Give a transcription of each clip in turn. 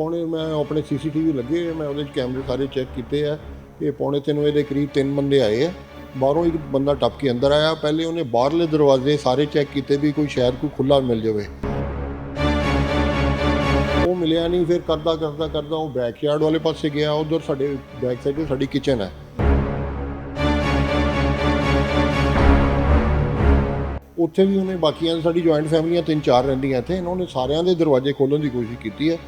ਪੌਣੇ ਮੈਂ ਆਪਣੇ ਸੀਸੀਟੀਵੀ ਲੱਗੇ ਹੋਏ, ਮੈਂ ਉਹਦੇ 'ਚ ਕੈਮਰੇ ਸਾਰੇ ਚੈੱਕ ਕੀਤੇ ਆ ਇਹ ਪੌਣੇ ਤਿੰਨ ਵਜੇ ਦੇ ਕਰੀਬ ਤਿੰਨ ਬੰਦੇ ਆਏ ਆ। ਬਾਹਰੋਂ ਇੱਕ ਬੰਦਾ ਟੱਪ ਕੇ ਅੰਦਰ ਆਇਆ ਪਹਿਲੇ ਉਹਨੇ ਬਾਹਰਲੇ ਦਰਵਾਜ਼ੇ ਸਾਰੇ ਚੈੱਕ ਕੀਤੇ ਵੀ ਕੋਈ ਸ਼ਾਇਦ ਕੋਈ ਖੁੱਲਾ ਮਿਲ ਜਾਵੇ। ਉਹ ਮਿਲਿਆ ਨਹੀਂ ਫਿਰ ਕਰਦਾ ਕਰਦਾ ਕਰਦਾ ਉਹ ਬੈਕਯਾਰਡ ਵਾਲੇ ਪਾਸੇ ਗਿਆ ਉਧਰ ਸਾਡੇ ਬੈਕ ਸਾਈਡ ਤੇ ਸਾਡੀ ਕਿਚਨ ਹੈ ਉੱਥੇ ਵੀ ਉਹਨੇ ਬਾਕੀਆਂ ਦੀ ਸਾਡੀ ਜੁਆਇੰਟ ਫੈਮਲੀਆਂ ਤਿੰਨ ਚਾਰ ਰਹਿੰਦੀਆਂ ਇੱਥੇ ਇਹਨਾਂ ਨੇ ਸਾਰਿਆਂ ਦੇ ਦਰਵਾਜ਼ੇ ਖੋਲ੍ਹਣ ਦੀ ਕੋਸ਼ਿਸ਼ ਕੀਤੀ ਹੈ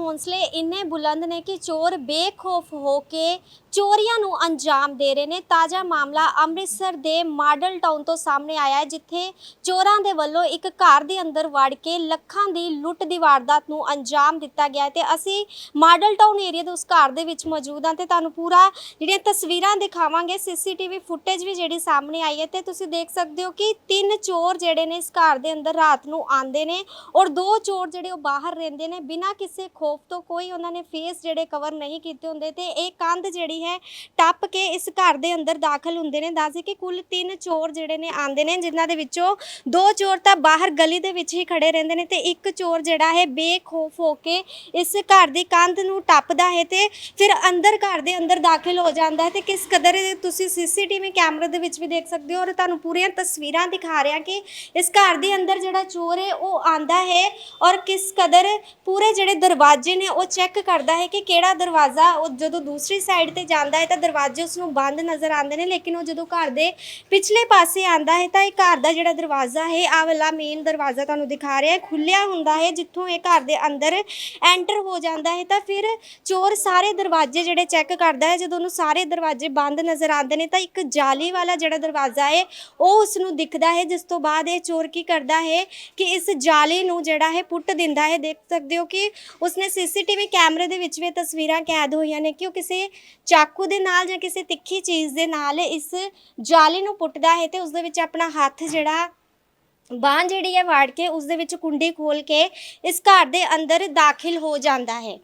ਹੌਸਲੇ ਇੰਨੇ ਬੁਲੰਦ ਨੇ ਕਿ ਚੋਰ ਬੇਖੌਫ ਹੋ ਕੇ ਚੋਰੀਆਂ ਨੂੰ ਅੰਜਾਮ ਦੇ ਰਹੇ ਨੇ। ਤਾਜ਼ਾ ਮਾਮਲਾ ਅੰਮ੍ਰਿਤਸਰ ਦੇ ਮਾਡਲ ਟਾਊਨ ਤੋਂ ਸਾਹਮਣੇ ਆਇਆ ਹੈ, ਜਿੱਥੇ ਚੋਰਾਂ ਦੇ ਵੱਲੋਂ ਇੱਕ ਘਰ ਦੇ ਅੰਦਰ ਵੜ ਕੇ ਲੱਖਾਂ ਦੀ ਲੁੱਟ ਦੀ ਵਾਰਦਾਤ ਨੂੰ ਅੰਜਾਮ ਦਿੱਤਾ ਗਿਆ ਹੈ ਤੇ ਅਸੀਂ ਮਾਡਲ ਟਾਊਨ ਏਰੀਆ ਦੇ ਉਸ ਘਰ ਦੇ ਵਿੱਚ ਮੌਜੂਦ ਹਾਂ ਤੇ ਤੁਹਾਨੂੰ ਪੂਰਾ ਜਿਹੜੀਆਂ ਤਸਵੀਰਾਂ ਦਿਖਾਵਾਂਗੇ, ਸੀਸੀਟੀਵੀ ਫੁਟੇਜ ਵੀ ਜਿਹੜੀ ਸਾਹਮਣੇ ਆਈ ਹੈ ਤੇ ਤੁਸੀਂ ਦੇਖ ਸਕਦੇ ਹੋ ਕਿ ਤਿੰਨ ਚੋਰ ਜਿਹੜੇ ਨੇ ਇਸ ਘਰ ਦੇ ਅੰਦਰ ਰਾਤ ਨੂੰ ਆਉਂਦੇ ਨੇ ਔਰ ਦੋ ਚੋਰ ਜਿਹੜੇ ਉਹ ਬਾਹਰ ਰਹਿੰਦੇ ਨੇ ਬਿਨਾਂ ਕਿਸੇ ਖੋਫ ਤੋਂ ਕੋਈ ਉਹਨਾਂ ਨੇ ਫੇਸ ਜਿਹੜੇ ਕਵਰ ਨਹੀਂ ਕੀਤੇ ਹੁੰਦੇ ਤੇ ਇਹ ਕੰਧ ਜਿਹੜੀ ਹੈ ਟੱਪ ਕੇ ਇਸ ਘਰ ਦੇ ਅੰਦਰ ਦਾਖਲ ਹੁੰਦੇ ਨੇ। ਦੱਸਦੇ ਕਿ ਕੁੱਲ ਤਿੰਨ ਚੋਰ ਜਿਹੜੇ ਨੇ ਆਉਂਦੇ ਨੇ, ਜਿਨ੍ਹਾਂ ਦੇ ਵਿੱਚੋਂ ਦੋ ਚੋਰ ਤਾਂ ਬਾਹਰ ਗਲੀ ਦੇ ਵਿੱਚ ਹੀ ਖੜੇ ਰਹਿੰਦੇ ਨੇ ਤੇ ਇੱਕ ਚੋਰ ਜਿਹੜਾ ਹੈ ਬੇਖੌਫ ਹੋ ਕੇ ਇਸ ਘਰ ਦੀ ਕੰਧ ਨੂੰ ਟੱਪਦਾ ਹੈ ਤੇ ਫਿਰ ਅੰਦਰ ਘਰ ਦੇ ਅੰਦਰ ਦਾਖਲ ਹੋ ਜਾਂਦਾ ਹੈ ਤੇ ਕਿਸ ਕਦਰ ਇਹ ਤੁਸੀਂ ਸੀਸੀਟੀਵੀ ਕੈਮਰੇ ਦੇ ਵਿੱਚ ਵੀ ਦੇਖ ਸਕਦੇ ਹੋ ਔਰ ਤੁਹਾਨੂੰ ਪੂਰੀਆਂ ਤਸਵੀਰਾਂ ਦਿਖਾ ਰਿਹਾ ਕਿ ਇਸ ਘਰ ਦੇ ਅੰਦਰ ਜਿਹੜਾ ਚੋਰ ਹੈ ਉਹ ਆਂਦਾ ਹੈ ਔਰ ਕਿਸ ਕਦਰ ਪੂਰੇ ਜਿਹੜੇ ਦਰਵਾਜ਼ੇ ਨੇ ਉਹ ਚੈੱਕ ਕਰਦਾ ਹੈ ਕਿ ਕਿਹੜਾ ਦਰਵਾਜ਼ਾ ਉਹ ਜਦੋਂ ਦੂਸਰੀ ਸਾਈਡ ਤੇ ਜਾਂਦਾ ਹੈ ਤਾਂ ਦਰਵਾਜ਼ੇ ਉਸ ਨੂੰ ਬੰਦ ਨਜ਼ਰ ਆਉਂਦੇ ਨੇ, ਲੇਕਿਨ ਉਹ ਜਦੋਂ ਘਰ ਦੇ ਪਿਛਲੇ ਪਾਸੇ ਆਂਦਾ ਹੈ ਤਾਂ ਇਹ ਘਰ ਦਾ ਜਿਹੜਾ ਦਰਵਾਜ਼ਾ ਹੈ, ਆਹ ਵਾਲਾ ਮੇਨ ਦਰਵਾਜ਼ਾ ਤੁਹਾਨੂੰ ਦਿਖਾ ਰਿਹਾ ਹੈ ਖੁੱਲਿਆ ਹੁੰਦਾ ਹੈ, ਜਿੱਥੋਂ ਇਹ ਘਰ ਦੇ ਅੰਦਰ ਐਂਟਰ ਹੋ ਜਾਂਦਾ ਹੈ ਤਾਂ ਫਿਰ ਚੋਰ ਸਾਰੇ ਦਰਵਾਜ਼ੇ ਜਿਹੜੇ ਚੈੱਕ ਕਰਦਾ ਹੈ, ਜਦੋਂ ਉਹਨੂੰ ਸਾਰੇ ਦਰਵਾਜ਼ੇ ਬੰਦ ਨਜ਼ਰ ਆਉਂਦੇ ਨੇ ਤਾਂ ਇੱਕ ਜਾਲੀ ਵਾਲਾ ਜਿਹੜਾ ਦਰਵਾਜ਼ਾ ਹੈ, ਉਹ ਉਸ ਨੂੰ ਦਿਖਦਾ ਹੈ, ਜਿਸ ਤੋਂ ਬਾਅਦ ਇਹ ਚੋਰ ਕੀ ਕਰਦਾ ਹੈ ਕਿ ਇਸ ਜਾਲੀ ਨੂੰ ਜਿਹੜਾ ਹੈ ਪੁੱਟ ਦਿੰਦਾ ਹੈ, ਦੇਖ ਸਕਦੇ ਹੋ ਕਿ ਉਸਨੇ ਸੀਸੀਟੀਵੀ ਕੈਮਰੇ ਦੇ ਵਿੱਚ ਵੀ ਤਸਵੀਰਾਂ ਕੈਦ ਹੋਈਆਂ ਨੇ। ਕਿ ਉਹ ਕਿਸੇ ਚਾਕੂ ਦੇ ਨਾਲ ਜਾਂ ਕਿਸੇ ਤਿੱਖੀ ਚੀਜ਼ ਦੇ ਨਾਲ ਇਸ ਜਾਲੀ ਨੂੰ ਪੁੱਟਦਾ ਹੈ ਤੇ ਉਸ ਦੇ ਵਿੱਚ ਆਪਣਾ ਹੱਥ ਜਿਹੜਾ ਬਾਂਹ ਜਿਹੜੀ ਹੈ ਵਾੜ ਕੇ ਉਸ ਦੇ ਵਿੱਚ ਕੁੰਡੀ ਖੋਲ ਕੇ ਇਸ ਘਰ ਦੇ ਅੰਦਰ ਦਾਖਲ ਹੋ ਜਾਂਦਾ ਹੈ।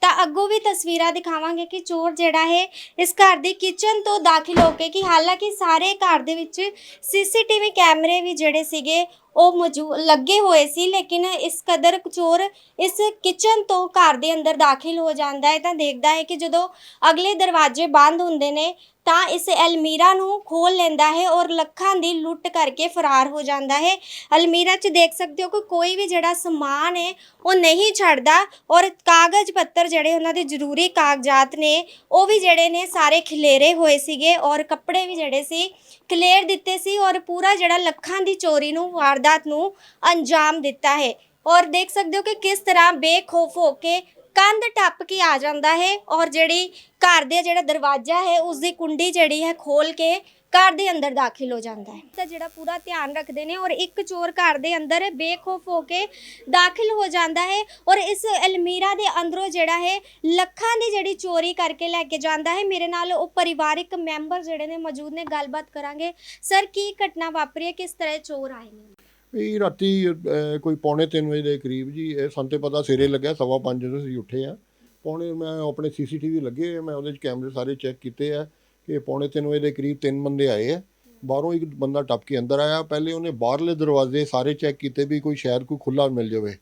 ਤਾਂ ਅੱਗੋਂ ਵੀ ਤਸਵੀਰਾਂ ਦਿਖਾਵਾਂਗੇ ਕਿ ਚੋਰ ਜਿਹੜਾ ਹੈ ਇਸ ਘਰ ਦੀ ਕਿਚਨ ਤੋਂ ਦਾਖਲ ਹੋ ਕੇ ਕਿ ਹਾਲਾਂਕਿ ਸਾਰੇ ਘਰ ਦੇ ਵਿੱਚ ਸੀਸੀਟੀਵੀ ਕੈਮਰੇ ਵੀ ਜਿਹੜੇ ਸੀਗੇ ਉਹ ਮੌਜੂ, ਲੱਗੇ ਹੋਏ ਸੀ, ਲੇਕਿਨ ਇਸ ਕਦਰ ਚੋਰ ਇਸ ਕਿਚਨ ਤੋਂ ਘਰ ਦੇ ਅੰਦਰ ਦਾਖਲ ਹੋ ਜਾਂਦਾ ਹੈ। ਤਾਂ ਦੇਖਦਾ ਹੈ ਕਿ ਜਦੋਂ ਅਗਲੇ ਦਰਵਾਜ਼ੇ ਬੰਦ ਹੁੰਦੇ ਨੇ, ਤਾਂ ਇਸ ਅਲਮੀਰਾ ਨੂੰ ਖੋਲ ਲੈਂਦਾ ਹੈ ਔਰ ਲੱਖਾਂ ਦੀ ਲੁੱਟ ਕਰਕੇ ਫਰਾਰ ਹੋ ਜਾਂਦਾ ਹੈ। ਅਲਮੀਰਾ 'ਚ ਦੇਖ ਸਕਦੇ ਹੋ ਕਿ ਕੋਈ ਵੀ ਜਿਹੜਾ ਸਮਾਨ ਹੈ, ਉਹ ਨਹੀਂ ਛੱਡਦਾ ਔਰ ਕਾਗਜ਼ ਪੱਤਰ ਜਿਹੜੇ ਉਹਨਾਂ ਦੇ ਜ਼ਰੂਰੀ ਕਾਗਜ਼ਾਤ ਨੇ, ਉਹ ਵੀ ਜਿਹੜੇ ਨੇ ਸਾਰੇ ਖਿਲੇਰੇ ਹੋਏ ਸੀਗੇ ਔਰ ਕੱਪੜੇ ਵੀ ਜਿਹੜੇ ਸੀ, ਖਲੇਰ ਦਿੱਤੇ ਸੀ ਔਰ ਪੂਰਾ ਜਿਹੜਾ ਲੱਖਾਂ ਦੀ ਚੋਰੀ ਨੂੰ ਵਾਰ ਵਾਰਦਾਤ ਨੂੰ ਅੰਜਾਮ ਦਿੱਤਾ ਹੈ ਔਰ ਦੇਖ ਸਕਦੇ ਹੋ ਕਿ ਕਿਸ ਤਰ੍ਹਾਂ ਬੇਖੌਫ ਹੋ ਕੇ ਕੰਧ ਟੱਪ ਕੇ ਆ ਜਾਂਦਾ ਹੈ ਔਰ ਜਿਹੜੀ ਘਰ ਦੇ ਜਿਹੜਾ ਦਰਵਾਜ਼ਾ ਹੈ ਉਸ ਦੀ ਕੁੰਡੀ ਜਿਹੜੀ ਹੈ ਖੋਲ ਕੇ ਘਰ ਦੇ ਅੰਦਰ ਦਾਖਲ ਹੋ ਜਾਂਦਾ ਹੈ ਤਾਂ ਜਿਹੜਾ ਪੂਰਾ ਧਿਆਨ ਰੱਖਦੇ ਨੇ ਔਰ ਇੱਕ ਚੋਰ ਘਰ ਦੇ ਅੰਦਰ ਬੇਖੌਫ ਹੋ ਕੇ ਦਾਖਲ ਹੋ ਜਾਂਦਾ ਹੈ ਔਰ ਇਸ ਅਲਮੀਰਾ ਦੇ ਅੰਦਰੋਂ ਜਿਹੜਾ ਹੈ ਲੱਖਾਂ ਦੀ ਜਿਹੜੀ ਚੋਰੀ ਕਰਕੇ ਲੈ ਕੇ ਜਾਂਦਾ ਹੈ ਮੇਰੇ ਨਾਲ ਉਹ ਪਰਿਵਾਰਿਕ ਮੈਂਬਰ ਜਿਹੜੇ ਨੇ ਮੌਜੂਦ ਨੇ ਗੱਲਬਾਤ ਕਰਾਂਗੇ ਸਰ ਕੀ ਘਟਨਾ ਵਾਪਰੀ ਹੈ ਕਿਸ ਤਰ੍ਹਾਂ ਇਹ ਚੋਰ ਆਏ ਨੇ ਵੀ ਰਾਤੀ ਅਹ, ਕੋਈ ਪੌਣੇ 3 ਵਜੇ ਦੇ ਕਰੀਬ ਜੀ ਇਹ ਸਾਨੂੰ ਤੇ ਪਤਾ ਸਿਰੇ ਲੱਗਿਆ ਸਵਾ ਪੰਜ ਜਦੋਂ ਅਸੀਂ ਉੱਠੇ ਆ ਪੌਣੇ ਮੈਂ ਆਪਣੇ ਸੀਸੀਟੀਵੀ ਲੱਗੇ ਹੋਏ, ਮੈਂ ਉਹਦੇ 'ਚ ਕੈਮਰੇ ਸਾਰੇ ਚੈੱਕ ਕੀਤੇ ਆ ਕਿ ਪੌਣੇ 3 ਵਜੇ ਦੇ ਕਰੀਬ ਤਿੰਨ ਬੰਦੇ ਆਏ ਆ। ਬਾਹਰੋਂ ਇੱਕ ਬੰਦਾ ਟੱਪ ਕੇ ਅੰਦਰ ਆਇਆ ਪਹਿਲੇ ਉਹਨੇ ਬਾਹਰਲੇ ਦਰਵਾਜ਼ੇ ਸਾਰੇ ਚੈੱਕ ਕੀਤੇ ਵੀ ਕੋਈ ਸ਼ਾਇਦ ਕੋਈ ਖੁੱਲਾ ਮਿਲ ਜਾਵੇ।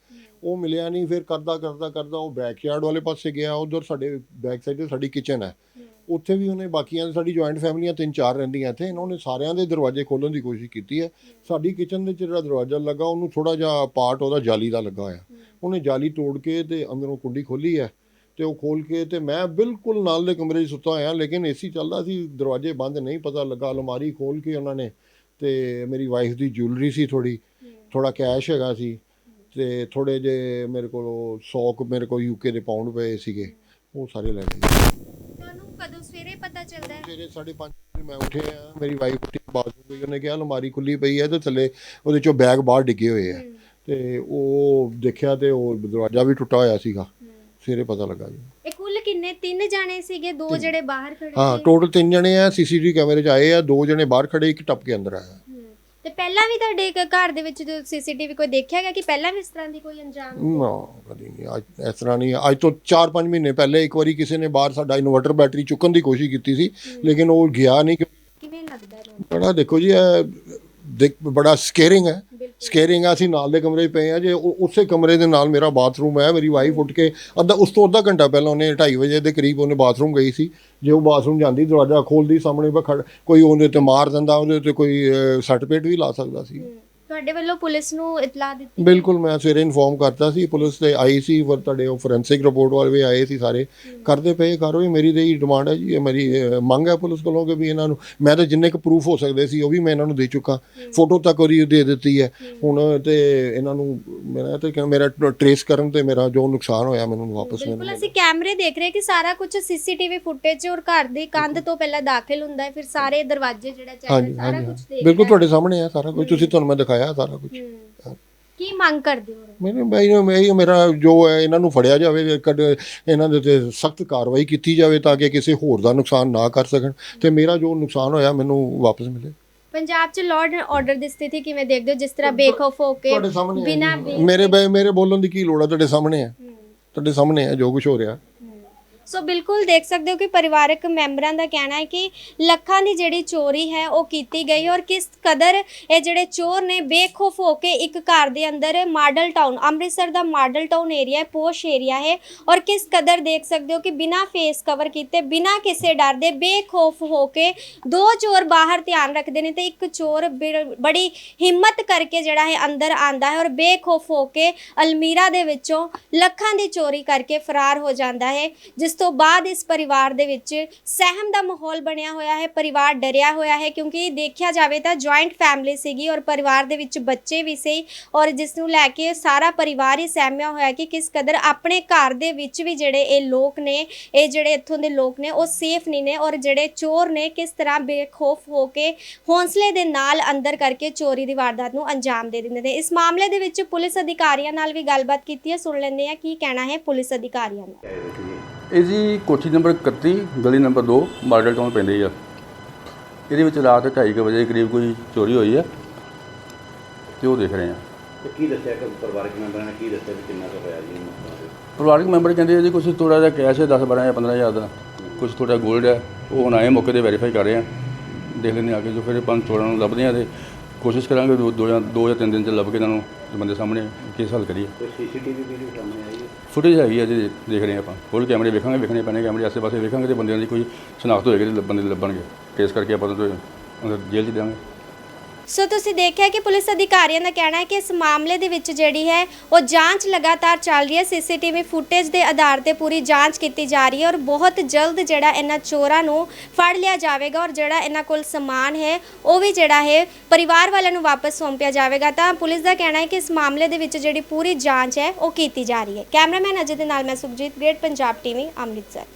ਉਹ ਮਿਲਿਆ ਨਹੀਂ ਫਿਰ ਕਰਦਾ ਕਰਦਾ ਕਰਦਾ ਉਹ ਬੈਕਯਾਰਡ ਵਾਲੇ ਪਾਸੇ ਗਿਆ ਉਧਰ ਸਾਡੇ ਬੈਕ ਸਾਈਡ ਤੇ ਸਾਡੀ ਕਿਚਨ ਹੈ। ਉੱਥੇ ਵੀ ਉਹਨੇ ਬਾਕੀਆਂ ਦੀ ਸਾਡੀ ਜੁਆਇੰਟ ਫੈਮਲੀਆਂ ਤਿੰਨ ਚਾਰ ਰਹਿੰਦੀਆਂ ਇੱਥੇ ਇਹਨਾਂ ਨੇ ਸਾਰਿਆਂ ਦੇ ਦਰਵਾਜ਼ੇ ਖੋਲ੍ਹਣ ਦੀ ਕੋਸ਼ਿਸ਼ ਕੀਤੀ ਹੈ। ਸਾਡੀ ਕਿਚਨ ਦੇ ਜਿਹੜਾ ਦਰਵਾਜ਼ਾ ਲੱਗਾ ਉਹਨੂੰ ਥੋੜਾ ਜਿਹਾ ਪਾਰਟ ਉਹਦਾ ਜਾਲੀ ਦਾ ਲੱਗਾ ਹੋਇਆ। ਉਹਨੇ ਜਾਲੀ ਤੋੜ ਕੇ ਤੇ ਅੰਦਰੋਂ ਕੁੰਡੀ ਖੋਲੀ ਹੈ ਤੇ ਉਹ ਖੋਲ ਕੇ ਤੇ ਮੈਂ ਬਿਲਕੁਲ ਨਾਲ ਦੇ ਕਮਰੇ 'ਚ ਸੁੱਤਾ ਹੋਇਆ ਲੇਕਿਨ ਏਸੀ ਚੱਲਦਾ ਸੀ ਦਰਵਾਜ਼ੇ ਬੰਦ ਨਹੀਂ ਪਤਾ ਲੱਗਾ ਅਲਮਾਰੀ ਖੋਲ ਕੇ ਉਹਨਾਂ ਨੇ ਤੇ ਮੇਰੀ ਵਾਈਫ ਦੀ ਜੁਐਲਰੀ ਸੀ ਥੋੜੀ ਥੋੜਾ ਕੈਸ਼ ਹੈਗਾ ਸੀ ਤੇ ਥੋੜੇ ਜੇ ਮੇਰੇ ਕੋਲ 100 ਕੁ ਮੇਰੇ ਕੋਲ ਯੂਕੇ ਦੇ ਪਾਉਂਡ ਪਏ ਸੀਗੇ ਉਹ ਸਾਰੇ ਲੈ ਗਏ ਤੁਹਾਨੂੰ ਕਦੋਂ ਸਵੇਰੇ ਪਤਾ ਚੱਲਦਾ ਹੈ ਸਵੇਰੇ 5:30 ਵਜੇ ਮੈਂ ਉੱਠਿਆ ਮੇਰੀ ਵਾਈਫ ਉੱਠੀ ਬਾਥਰੂਮ ਗਈ ਉਹਨੇ ਕਿਹਾ ਅਲਮਾਰੀ ਖੁੱਲੀ ਪਈ ਹੈ ਤੇ ਥੱਲੇ ਉਹਦੇ ਚੋਂ ਬੈਗ ਬਾਹਰ ਡਿੱਗੇ ਹੋਏ ਆ। ਤੇ ਉਹ ਦੇਖਿਆ ਤੇ ਉਹ ਦਰਵਾਜ਼ਾ ਵੀ ਟੁੱਟਾ ਹੋਇਆ ਸੀਗਾ। ਸਵੇਰੇ ਪਤਾ ਲੱਗਾ ਜੀ। ਇਹ ਕੁੱਲ ਕਿੰਨੇ ਤਿੰਨ ਜਾਣੇ ਸੀਗੇ? ਦੋ ਜਿਹੜੇ ਬਾਹਰ ਖੜੇ ਹਾਂ ਟੋਟਲ ਤਿੰਨ ਜਣੇ ਆ ਸੀਸੀਟੀਵੀ ਕੈਮਰੇ 'ਚ ਆਏ ਆ ਦੋ ਜਣੇ ਬਾਹਰ ਖੜੇ ਇੱਕ ਟੱਪ ਕੇ ਅੰਦਰ ਆਇਆ। ਤੇ ਪਹਿਲਾਂ ਵੀ ਤੁਹਾਡੇ ਘਰ ਦੇ ਵਿੱਚ ਜੋ ਸੀਸੀਟੀਵੀ ਕੋਈ ਦੇਖਿਆ ਗਿਆ ਕਿ ਪਹਿਲਾਂ ਵੀ ਇਸ ਤਰ੍ਹਾਂ ਦੀ ਕੋਈ ਅੰਜਾਮ ਨਾ ਕਦੀ ਨਹੀਂ। ਅੱਜ ਇਸ ਤਰ੍ਹਾਂ ਨਹੀਂ। ਅੱਜ ਤੋਂ 4-5 ਮਹੀਨੇ ਪਹਿਲੇ ਇੱਕ ਵਾਰੀ ਕਿਸੇ ਨੇ ਬਾਹਰ ਸਾਡਾ ਇਨਵਰਟਰ ਬੈਟਰੀ ਚੁੱਕਣ ਦੀ ਕੋਸ਼ਿਸ਼ ਕੀਤੀ ਸੀ ਲੇਕਿਨ ਉਹ ਗਿਆ ਨਹੀਂ। ਕਿਵੇਂ ਲੱਗਦਾ ਤੁਹਾਨੂੰ ਬੜਾ ਦੇਖੋ ਜੀ ਇਹ ਦੇਖ ਬੜਾ ਸਕੇਰਿੰਗ ਹੈ। ਸਕੇਰਿੰਗ ਆ ਅਸੀਂ ਨਾਲ ਦੇ ਕਮਰੇ 'ਚ ਪਏ ਆ ਜੇ ਉਹ- ਉਸੇ ਕਮਰੇ ਦੇ ਨਾਲ ਮੇਰਾ ਬਾਥਰੂਮ ਹੈ ਮੇਰੀ ਵਾਈਫ ਉੱਠ ਕੇ ਅੱਧਾ ਉਸ ਤੋਂ ਅੱਧਾ ਘੰਟਾ ਪਹਿਲਾਂ ਉਹਨੇ 2:30 ਵਜੇ ਦੇ ਕਰੀਬ ਉਹਨੇ ਬਾਥਰੂਮ ਗਈ ਸੀ। ਜੇ ਉਹ ਬਾਥਰੂਮ ਜਾਂਦੀ ਦਰਵਾਜ਼ਾ ਖੋਲਦੀ ਸਾਹਮਣੇ ਬਾ ਕੋਈ ਉਹਦੇ ਤੇ ਮਾਰ ਦਿੰਦਾ ਉਹਦੇ ਤੇ ਕੋਈ ਅਹ, ਸੱਟ ਪੇਟ ਵੀ ਲਾ ਸਕਦਾ ਸੀ। ਤੁਹਾਡੇ ਵੱਲੋਂ ਪੁਲਿਸ ਨੂੰ ਇਤਲਾਹ ਦਿੱਤੀ ਬਿਲਕੁਲ ਮੈਂ ਸਵੇਰੇ ਇਨਫੋਰਮ ਕਰਤਾ ਸੀ ਪੁਲਿਸ ਤੇ ਆਈ ਸੀ ਫਿਰ ਤੁਹਾਡੇ ਉਹ ਫੋਰੈਂਸਿਕ ਰਿਪੋਰਟ ਵਾਲੇ ਵੀ ਆਏ ਸੀ ਸਾਰੇ। ਕਰਦੇ ਪਏ ਕਾਰਵਾਈ ਮੇਰੀ ਹੀ ਡਿਮਾਂਡ ਹੈ ਜੀ ਇਹ ਮੇਰੀ ਅਹ, ਮੰਗ ਹੈ ਪੁਲਿਸ ਕੋਲੋਂ ਕਿ ਵੀ ਇਹਨਾਂ ਨੂੰ ਮੈਂ ਤਾਂ ਜਿੰਨੇ ਕੁ ਪ੍ਰੂਫ ਹੋ ਸਕਦੇ ਸੀ ਉਹ ਵੀ ਮੈਂ ਇਹਨਾਂ ਨੂੰ ਦੇ ਚੁੱਕਾ। ਫੋਟੋ ਤੱਕ ਉਹਦੀ ਦੇ ਦਿੱਤੀ ਹੈ। ਹੁਣ ਤੇ ਇਹਨਾਂ ਨੂੰ ਮੇਰਾ ਤੇ ਕਿ ਮੇਰਾ ਟਰੇਸ ਕਰਨ ਤੇ ਮੇਰਾ ਜੋ ਨੁਕਸਾਨ ਹੋਇਆ ਮੈਨੂੰ ਵਾਪਸ ਬਿਲਕੁਲ ਮਿਲਣਾ ਅਸੀਂ ਕੈਮਰੇ ਦੇਖ ਰਹੇ ਕਿ ਸਾਰਾ ਕੁਝ ਸੀਸੀਟੀਵੀ ਫੁਟੇਜ ਔਰ ਘਰ ਦੀ ਕੰਧ ਤੋਂ ਪਹਿਲਾਂ ਦਾਖਲ ਹੁੰਦਾ ਹੈ ਫਿਰ ਸਾਰੇ ਦਰਵਾਜ਼ੇ ਜਿਹੜਾ ਚੈੱਕ ਹਾਂਜੀ ਸਾਰਾ ਹਾਂਜੀ ਕੁਝ। ਦੇਖ ਬਿਲਕੁਲ ਤੁਹਾਡੇ ਸਾਹਮਣੇ ਹੈ ਸਾਰਾ ਕੁਝ ਤੁਸੀਂ ਤੁਹਾਨੂੰ ਮੈਂ ਦਿਖਾਇਆ। ਸਾਰਾ ਕੁਝ। ਕੀ ਮੰਗ ਕਰਦੇ ਹੋ? ਮੈਨੂੰ ਮੈਂ ਮੈਂ ਇਹ ਮੇਰਾ ਜੋ ਹੈ ਇਹਨਾਂ ਨੂੰ ਫੜਿਆ ਜਾਵੇ ਕਦ ਇਹਨਾਂ ਦੇ ਤੇ ਸਖਤ ਕਾਰਵਾਈ ਕੀਤੀ ਜਾਵੇ ਤਾਂ ਕਿ ਕਿਸੇ ਹੋਰ ਦਾ ਨੁਕਸਾਨ ਨਾ ਕਰ ਸਕਣ ਤੇ ਮੇਰਾ ਜੋ ਨੁਕਸਾਨ ਹੋਇਆ ਮੈਨੂੰ ਵਾਪਸ ਮਿਲੇ। ਪੰਜਾਬ 'ਚ ਲਾਰਡ ਆਰਡਰ ਦੀ ਸਥਿਤੀ ਕਿਵੇਂ ਦੇਖਦੇ ਹੋ? ਜਿਸ ਤਰ੍ਹਾਂ ਬੇਖੌਫ ਹੋ ਕੇ ਬਿਨਾਂ ਮੇਰੇ ਮੇਰੇ ਬੋਲਣ ਦੀ ਕੀ ਲੋੜ ਹੈ? ਤੁਹਾਡੇ ਸਾਹਮਣੇ ਹੈ। ਤੁਹਾਡੇ ਸਾਹਮਣੇ ਹੈ ਜੋ ਕੁਝ ਹੋ ਰਿਹਾ। ਸੋ ਬਿਲਕੁਲ ਦੇਖ ਸਕਦੇ ਹੋ ਕਿ ਪਰਿਵਾਰਕ ਮੈਂਬਰਾਂ ਦਾ ਕਹਿਣਾ ਹੈ ਕਿ ਲੱਖਾਂ ਦੀ ਜਿਹੜੀ ਚੋਰੀ ਹੈ ਉਹ ਕੀਤੀ ਗਈ ਔਰ ਕਿਸ ਕਦਰ ਇਹ ਜਿਹੜੇ ਚੋਰ ਨੇ ਬੇਖੌਫ ਹੋ ਕੇ ਇੱਕ ਘਰ ਦੇ ਅੰਦਰ ਮਾਡਲ ਟਾਊਨ, ਅੰਮ੍ਰਿਤਸਰ ਦਾ ਮਾਡਲ ਟਾਊਨ ਏਰੀਆ ਹੈ, ਪੋਸ਼ ਏਰੀਆ ਹੈ ਔਰ ਕਿਸ ਕਦਰ ਦੇਖ ਸਕਦੇ ਹੋ ਕਿ ਬਿਨਾਂ ਫੇਸ ਕਵਰ ਕੀਤੇ, ਬਿਨਾਂ ਕਿਸੇ ਡਰ ਦੇ ਬੇਖੌਫ ਹੋ ਕੇ ਦੋ ਚੋਰ ਬਾਹਰ ਧਿਆਨ ਰੱਖਦੇ ਨੇ ਤੇ ਇੱਕ ਚੋਰ ਬਿੜ- ਬੜੀ ਹਿੰਮਤ ਕਰਕੇ ਜਿਹੜਾ ਹੈ ਅੰਦਰ ਆਂਦਾ ਹੈ ਔਰ ਬੇਖੌਫ ਹੋ ਕੇ ਅਲਮੀਰਾ ਦੇ ਵਿੱਚੋਂ ਲੱਖਾਂ ਦੀ ਚੋਰੀ ਕਰਕੇ ਫਰਾਰ ਹੋ ਜਾਂਦਾ ਹੈ, ਜਿਸ ਤੋਂ ਬਾਅਦ ਇਸ ਪਰਿਵਾਰ ਦੇ ਵਿੱਚ ਸਹਿਮ ਦਾ ਮਾਹੌਲ ਬਣਿਆ ਹੋਇਆ ਹੈ, ਪਰਿਵਾਰ ਡਰਿਆ ਹੋਇਆ ਹੈ ਕਿਉਂਕਿ ਦੇਖਿਆ ਜਾਵੇ ਤਾਂ ਜੁਆਇੰਟ ਫੈਮਿਲੀ ਸੀਗੀ ਔਰ ਪਰਿਵਾਰ ਦੇ ਵਿੱਚ ਬੱਚੇ ਵੀ ਸੀ ਔਰ ਜਿਸ ਨੂੰ ਲੈ ਕੇ ਸਾਰਾ ਪਰਿਵਾਰ ਹੀ ਸਹਿਮਿਆ ਹੋਇਆ ਕਿ ਕਿਸ ਕਦਰ ਆਪਣੇ ਘਰ ਦੇ ਵਿੱਚ ਵੀ ਜਿਹੜੇ ਇਹ ਲੋਕ ਨੇ, ਇਹ ਜਿਹੜੇ ਇੱਥੋਂ ਦੇ ਲੋਕ ਨੇ ਉਹ ਸੇਫ ਨਹੀਂ ਨੇ ਔਰ ਜਿਹੜੇ ਚੋਰ ਨੇ ਕਿਸ ਤਰ੍ਹਾਂ ਬੇਖੌਫ ਹੋ ਕੇ ਹੌਂਸਲੇ ਦੇ ਨਾਲ ਅੰਦਰ ਕਰਕੇ ਚੋਰੀ ਦੀ ਵਾਰਦਾਤ ਨੂੰ ਅੰਜਾਮ ਦੇ ਦਿੰਦੇ ਨੇ। ਇਸ ਮਾਮਲੇ ਦੇ ਵਿੱਚ ਪੁਲਿਸ ਅਧਿਕਾਰੀਆਂ ਨਾਲ ਵੀ ਗੱਲਬਾਤ ਕੀਤੀ ਹੈ, ਸੁਣ ਲੈਂਦੇ ਹਾਂ ਕੀ ਕਹਿਣਾ ਹੈ ਪੁਲਿਸ ਅਧਿਕਾਰੀਆਂ ਦਾ ਇਹ ਜੀ ਕੋਠੀ ਨੰਬਰ 31 ਗਲੀ ਨੰਬਰ 2 ਮਾਡਲ ਟਾਊਨ ਪੈਂਦੀ ਆ। ਇਹਦੇ ਵਿੱਚ ਰਾਤ 2:30 ਵਜੇ ਕਰੀਬ ਕੋਈ ਚੋਰੀ ਹੋਈ ਆ ਤੇ ਉਹ ਦੇਖ ਰਹੇ ਆ ਤੇ ਕੀ ਦੱਸਿਆ ਕਿ ਪਰਿਵਾਰਕ ਮੈਂਬਰਾਂ ਨੇ ਕੀ ਦੱਸਿਆ ਵੀ ਕਿੰਨਾ ਕੁ ਹੋਇਆ ਜੀ ਨੁਕਸਾਨ ਪਰਿਵਾਰਕ ਮੈਂਬਰ ਕਹਿੰਦੇ ਆ ਜੀ ਕੁਝ ਥੋੜਾ ਜਿਹਾ ਕੈਸ਼ ਹੈ 10 12 ਜਾਂ 15 ਹਜ਼ਾਰ ਦਾ। ਕੁਝ ਥੋੜਾ 골ਡ ਹੈ। ਉਹ ਹੁਣ ਆਏ ਮੌਕੇ ਤੇ ਵੈਰੀਫਾਈ ਕਰ ਰਹੇ ਆ ਦੇਖ ਲੈਂਦੇ ਆ ਕੇ ਜੋ ਫਿਰ ਪੰਜ ਚੋਰਾਂ ਨੂੰ ਲੱਭਦੇ ਆ ਤੇ ਕੋਸ਼ਿਸ਼ ਕਰਾਂਗੇ ਦੋ ਦੋ ਜਾਂ ਦੋ ਜਾਂ ਤਿੰਨ ਦਿਨ ਚ ਲੱਭ ਕੇ ਇਹਨਾਂ ਨੂੰ ਬੰਦੇ ਸਾਹਮਣੇ ਕੇਸ ਹੱਲ ਕਰੀਏ। ਕੋਈ ਸੀਸੀਟੀਵੀ ਵੀਡੀਓ ਸਾਹਮਣੇ ਆਈ ਹੈ। ਫੁਟੇਜ ਹੈਗੀ ਆ ਜੀ ਦੇਖ ਰਹੇ ਆ ਆਪਾਂ। ਹੋਰ ਕੈਮਰੇ ਵੇਖਾਂਗੇ ਵੇਖਣੇ ਪੈਣੇ ਕੈਮਰੇ ਆਸੇ ਪਾਸੇ ਵੇਖਾਂਗੇ ਤੇ ਬੰਦਿਆਂ ਦੀ ਕੋਈ ਸ਼ਨਾਖਤ ਹੋਏਗੀ ਤੇ ਬੰਦੇ ਲੱਭਣਗੇ। ਟ੍ਰੇਸ ਕਰਕੇ ਆਪਾਂ ਅੰਦਰ ਜੇਲ੍ਹ 'ਚ ਦੇਵਾਂਗੇ ਸੋ ਤੁਸੀਂ ਦੇਖਿਆ ਕਿ ਪੁਲਿਸ ਅਧਿਕਾਰੀਆਂ ਦਾ ਕਹਿਣਾ ਹੈ ਕਿ ਇਸ ਮਾਮਲੇ ਦੇ ਵਿੱਚ ਜਿਹੜੀ ਹੈ, ਉਹ ਜਾਂਚ ਲਗਾਤਾਰ ਚੱਲ ਰਹੀ ਹੈ। ਸੀਸੀਟੀਵੀ ਫੁਟੇਜ ਦੇ ਆਧਾਰ ਤੇ ਪੂਰੀ ਜਾਂਚ ਕੀਤੀ ਜਾ ਰਹੀ ਹੈ ਔਰ ਬਹੁਤ ਜਲਦ ਜਿਹੜਾ ਇਹਨਾਂ ਚੋਰਾਂ ਨੂੰ ਫੜ ਲਿਆ ਜਾਵੇਗਾ ਔਰ ਜਿਹੜਾ ਇਹਨਾਂ ਕੋਲ ਸਮਾਨ ਹੈ, ਉਹ ਵੀ ਜਿਹੜਾ ਹੈ, ਪਰਿਵਾਰ ਵਾਲਿਆਂ ਨੂੰ ਵਾਪਸ ਸੌਂਪਿਆ ਜਾਵੇਗਾ। ਤਾਂ ਪੁਲਿਸ ਦਾ ਕਹਿਣਾ ਹੈ ਕਿ ਇਸ ਮਾਮਲੇ ਦੇ ਵਿੱਚ ਜਿਹੜੀ ਪੂਰੀ ਜਾਂਚ ਹੈ, ਉਹ ਕੀਤੀ ਜਾ ਰਹੀ ਹੈ। ਕੈਮਰਾਮੈਨ ਅਜੇ ਦੇ ਨਾਲ ਮੈਂ ਸੁਖਜੀਤ, ਗ੍ਰੇਟ ਪੰਜਾਬ ਟੀਵੀ, ਅੰਮ੍ਰਿਤਸਰ।